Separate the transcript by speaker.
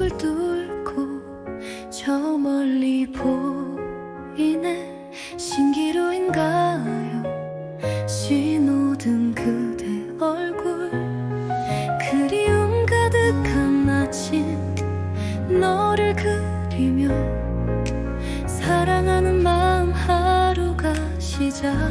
Speaker 1: 불 뚫고 저 멀리 보이네. 신기루인가요? 신호등 그대 얼굴. 그리움 가득한 아침 너를 그리며 사랑하는 마음 하루가 시작되어